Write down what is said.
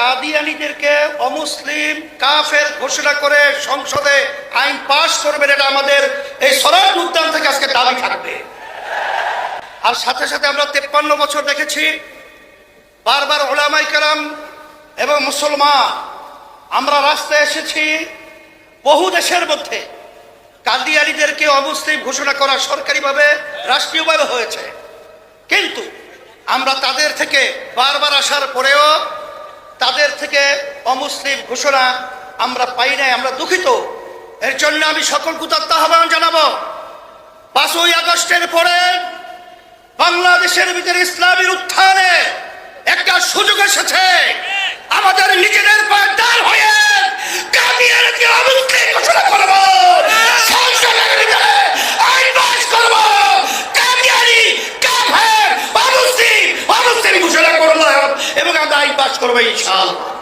কাদিয়ানিদেরকে অমুসলিম কাফের ঘোষণা করে সংসদে আইন পাশ করবেন এটা আমাদের এই সরাজ উদ্যান থেকে আজকে দাবি থাকবে। আর সাথে সাথে আমরা তেপ্পান্ন বছর দেখেছি, বারবার ওলামাই কালাম এবং মুসলমান, আমরা রাস্তায় এসেছি বহু দেশের মধ্যে। কাদিয়ানিদেরকে অমুসলিম ঘোষণা করা সরকারিভাবে, রাষ্ট্রীয়ভাবে হয়েছে। কিন্তু আমরা তাদের থেকে বারবার আসার পরেও তাদের থেকে অমুসলিম ঘোষণা আমরা পাই নাই, আমরা দুঃখিত। এর জন্য আমি সকল কুতাত্তা আহ্বান জানাব। পাঁচই আগস্টের পরে বাংলাদেশের ভিতরে ইসলামের উত্থানে একটা সুযোগ এসেছে। করবে ইনশাআল্লাহ।